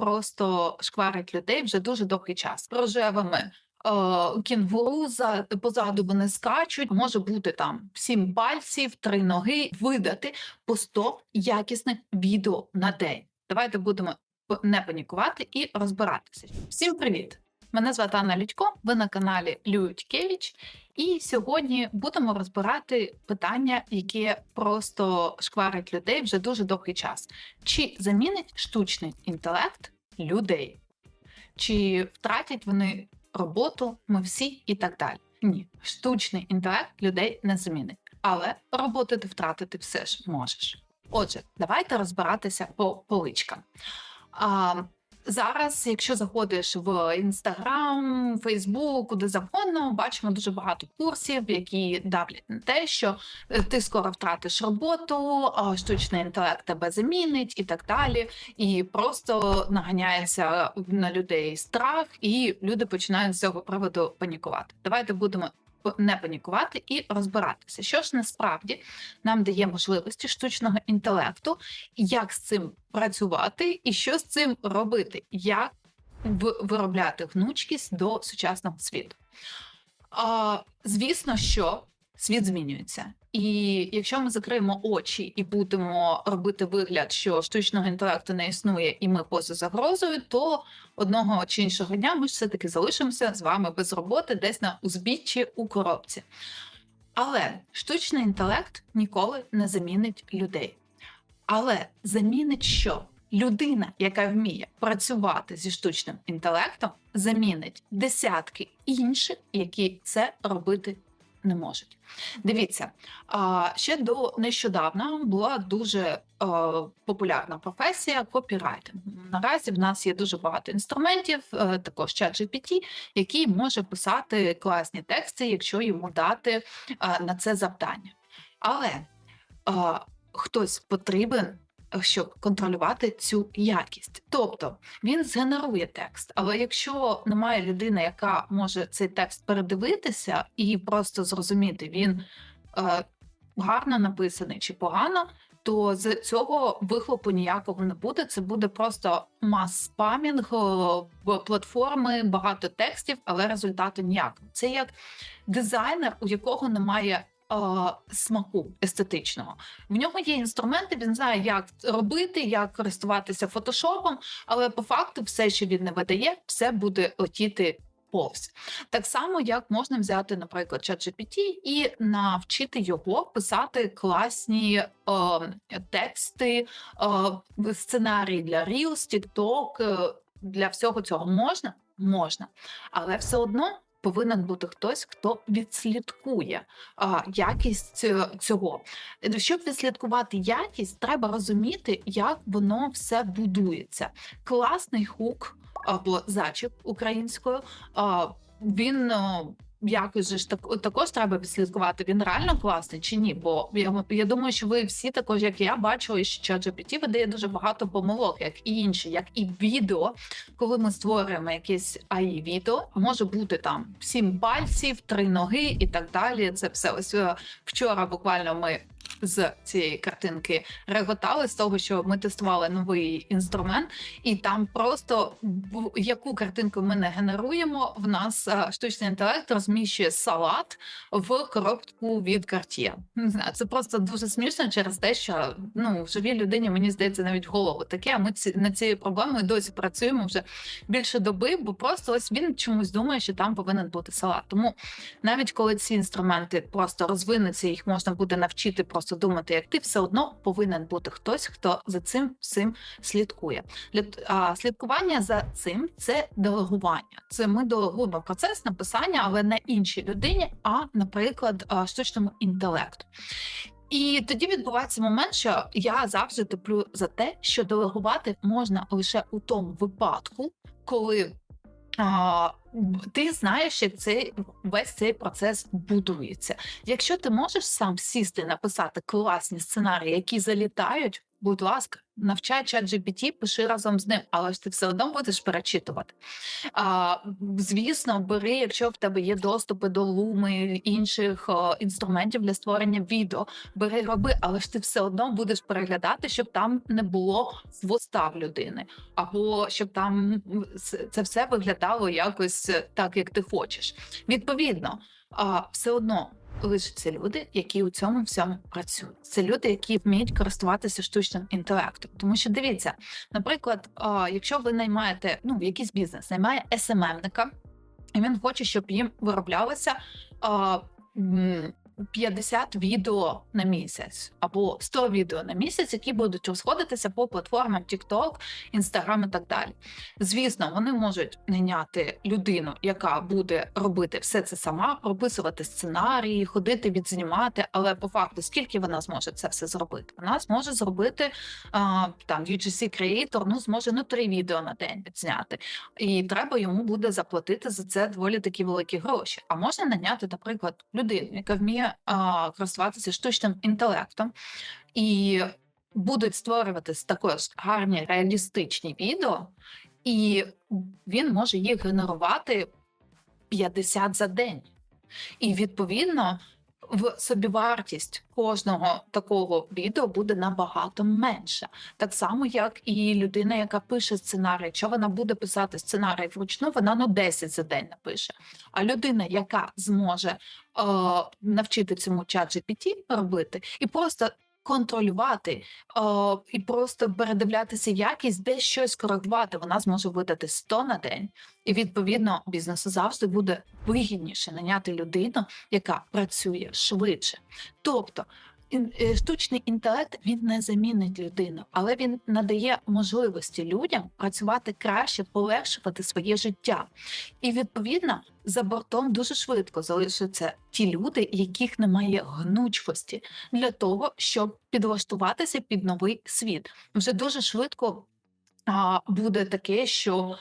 просто шкварить людей вже дуже довгий час. Рожевими е, кінгуру за позаду вони скачуть. Може бути там сім пальців, три ноги. Видати по 100 якісних відео на день. Давайте будемо не панікувати і розбиратися. Всім привіт! Мене звати Анна Людько. Ви на каналі Люткевич. І сьогодні будемо розбирати питання, яке просто шкварить людей вже дуже довгий час. Чи замінить штучний інтелект людей? Чи втратять вони роботу, ми всі і так далі? Ні, штучний інтелект людей не замінить, але роботи ти втратити все ж можеш. Отже, давайте розбиратися по поличкам. А, Зараз, якщо заходиш в інстаграм, Фейсбук, куди завгодно, бачимо дуже багато курсів, які давлять на те, що е, ти скоро втратиш роботу, штучний інтелект тебе замінить і так далі. І просто наганяється на людей страх, і люди починають з цього приводу панікувати. Давайте будемо не панікувати і розбиратися, що ж насправді нам дає можливості штучного інтелекту, як з цим працювати і що з цим робити, як виробляти гнучкість до сучасного світу. Звісно, що світ змінюється. І якщо ми закриємо очі і будемо робити вигляд, що штучного інтелекту не існує, і ми поза загрозою, то одного чи іншого дня ми все-таки залишимося з вами без роботи десь на узбіччі у коробці. Але штучний інтелект ніколи не замінить людей. Але замінить що? Людина, яка вміє працювати зі штучним інтелектом, замінить десятки інших, які це робити не можуть. Дивіться, ще до нещодавно була дуже популярна професія копірайтинг. Наразі в нас є дуже багато інструментів, е, також ChatGPT, який може писати класні тексти, якщо йому дати е, на це завдання. Але хтось потрібен, щоб контролювати цю якість. Тобто він згенерує текст, але якщо немає людини, яка може цей текст передивитися і просто зрозуміти, він е, гарно написаний чи погано. То з цього вихлопу ніякого не буде. Це буде просто мас-спамінг е, в платформи, багато текстів, але результату ніякого. Це як дизайнер, у якого немає е, смаку естетичного. В нього є інструменти, він знає, як робити, як користуватися фотошопом, але по факту все, що він не видає, все буде летіти повз. Так само, як можна взяти, наприклад, ChatGPT і навчити його писати класні е, тексти, е, сценарії для Reels, TikTok, е, для всього цього можна? Можна, але все одно повинен бути хтось, хто відслідкує а, якість е, цього. Щоб відслідкувати якість, треба розуміти, як воно все будується. Класний хук або зачіп українською. А, він е, якось же ж так, також треба відслідкувати, він реально класний чи ні. Бо я, я думаю, що ви всі також, як я, бачили, що ChatGPT видає дуже багато помилок, як і інші, як і відео. Коли ми створюємо якесь AI відео, може бути там сім пальців, три ноги і так далі. Це все ось е, вчора. Буквально ми. З цієї картинки реготали з того, що ми тестували новий інструмент, і там просто яку картинку ми не генеруємо, в нас е, штучний інтелект розміщує салат в коробку від Cartier. Не знаю, це просто дуже смішно через те, що ну в живій людині мені здається навіть в голову таке. А ми ці над цією проблемою досі працюємо вже більше доби, бо просто ось він чомусь думає, що там повинен бути салат. Тому навіть коли ці інструменти просто розвинуться, їх можна буде навчити просто думати, як ти, все одно повинен бути хтось, хто за цим всім слідкує. А, слідкування за цим це делегування. Це ми делегуємо процес написання, але не іншій людині, а, наприклад, штучному інтелекту. І тоді відбувається момент, що я завжди топлю за те, що делегувати можна лише у тому випадку, коли ти знаєш, як цей весь цей процес будується. Якщо ти можеш сам сісти, написати класні сценарії, які залітають. Будь ласка, навчай чат GPT, пиши разом з ним, але ж ти все одно будеш перечитувати. А, звісно, бери, якщо в тебе є доступи до луми інших о, інструментів для створення відео, бери, роби, але ж ти все одно будеш переглядати, щоб там не було хвоста в людини, або щоб там це все виглядало якось е, так, як ти хочеш. Відповідно, а, все одно лишаться люди, які у цьому всьому працюють. Це люди, які вміють користуватися штучним інтелектом. Тому що дивіться, наприклад, о, якщо ви наймаєте ну якийсь бізнес, наймає СММника, і він хоче, щоб їм вироблялося а, м, 50 відео на місяць або 100 відео на місяць, які будуть розходитися по платформам TikTok, Instagram і так далі. Звісно, вони можуть найняти людину, яка буде робити все це сама, прописувати сценарії, ходити відзнімати. Але по факту, скільки вона зможе це все зробити? Вона зможе зробити а, там UGC Creator, ну зможе ну три відео на день відзняти, і треба йому буде заплатити за це доволі такі великі гроші. А можна наняти, наприклад, людину, яка вміє а, користуватися штучним інтелектом і будуть створюватись також гарні реалістичні відео, і він може їх генерувати 50 за день. І відповідно в собівартість кожного такого відео буде набагато менша. Так само, як і людина, яка пише сценарій. Якщо вона буде писати сценарій вручну, вона ну 10 за день напише. А людина, яка зможе е, навчити цьому чат GPT робити, і просто контролювати о, і просто передивлятися якість, де щось коригувати, вона зможе видати 100 на день. І відповідно бізнесу завжди буде вигідніше наняти людину, яка працює швидше. Тобто штучний інтелект він не замінить людину, але він надає можливості людям працювати краще, полегшувати своє життя. І відповідно за бортом дуже швидко залишаться ті люди, яких немає гнучкості для того, щоб підлаштуватися під новий світ. Вже дуже швидко. Буде таке, що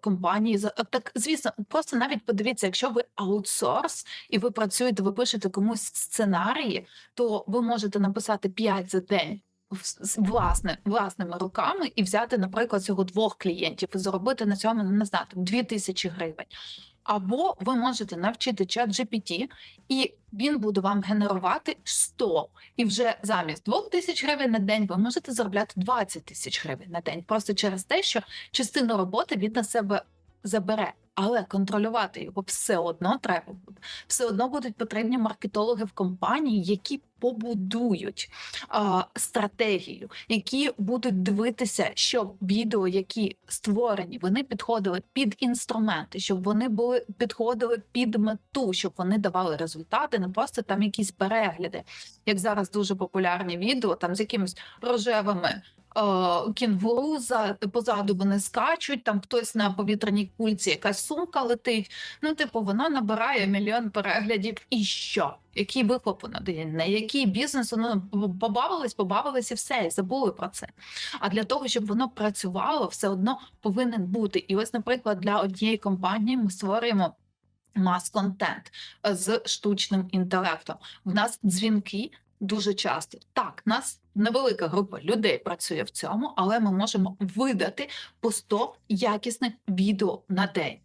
компанії так, звісно, просто навіть подивіться, якщо ви аутсорс і ви працюєте, ви пишете комусь сценарії, то ви можете написати 5 за день власне, власними руками і взяти, наприклад, цього двох клієнтів і заробити на цьому не знаю, дві 2 тисячі гривень. Або ви можете навчити чат GPT, і він буде вам генерувати 100. І вже замість 2 тисяч гривень на день ви можете заробляти 20 тисяч гривень на день. Просто через те, що частину роботи він на себе забере. Але контролювати його все одно треба буде. Все одно будуть потрібні маркетологи в компанії, які побудують а, стратегію, які будуть дивитися, щоб відео, які створені, вони підходили під інструменти, щоб вони були підходили під мету, щоб вони давали результати, не просто там якісь перегляди, як зараз дуже популярні відео, там з якимись рожевими. Е, Кінгуру за позаду вони скачуть, там хтось на повітряній кульці, якась сумка летить. Ну, типу, вона набирає мільйон переглядів. І що? Який вихлоп вона дає? На який бізнес воно побавились, побавились і все, і забули про це. А для того, щоб воно працювало, все одно повинен бути. І ось, наприклад, для однієї компанії ми створюємо мас-контент е, з штучним інтелектом. В нас дзвінки дуже часто. Так, нас невелика група людей працює в цьому, але ми можемо видати по 100 якісних відео на день.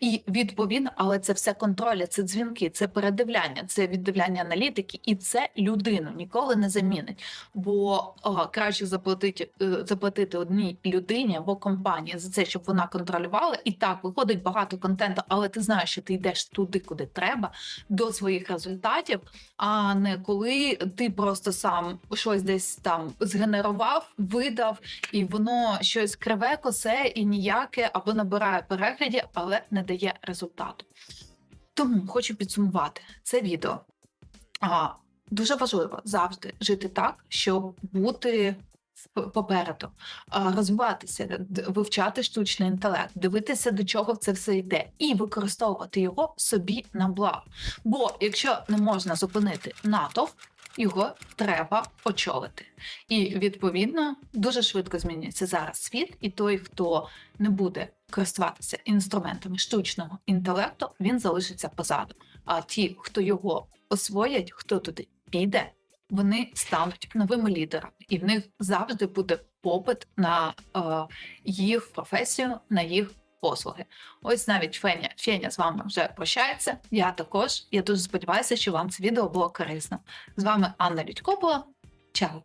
І відповідно, але це все контроль, це дзвінки, це передивляння, це віддивляння аналітики, і це людину ніколи не замінить. Бо о, краще заплатити, е, заплатити одній людині або компанії за це, щоб вона контролювала. І так виходить багато контенту, але ти знаєш, що ти йдеш туди, куди треба, до своїх результатів, а не коли ти просто сам щось десь там згенерував, видав, і воно щось криве, косе і ніяке, або набирає переглядів, але не дає результату. Тому хочу підсумувати це відео. А, дуже важливо завжди жити так, щоб бути попереду, розвиватися, вивчати штучний інтелект, дивитися, до чого це все йде, і використовувати його собі на благо. Бо якщо не можна зупинити натовп, його треба очолити. І відповідно дуже швидко змінюється зараз світ, і той, хто не буде користуватися інструментами штучного інтелекту, він залишиться позаду. А ті, хто його освоять, хто туди піде, вони стануть новими лідерами, і в них завжди буде попит на е, їх професію, на їх послуги. Ось навіть Феня, Феня з вами вже прощається. Я також. Я дуже сподіваюся, що вам це відео було корисно. З вами Анна Людько була. Чао!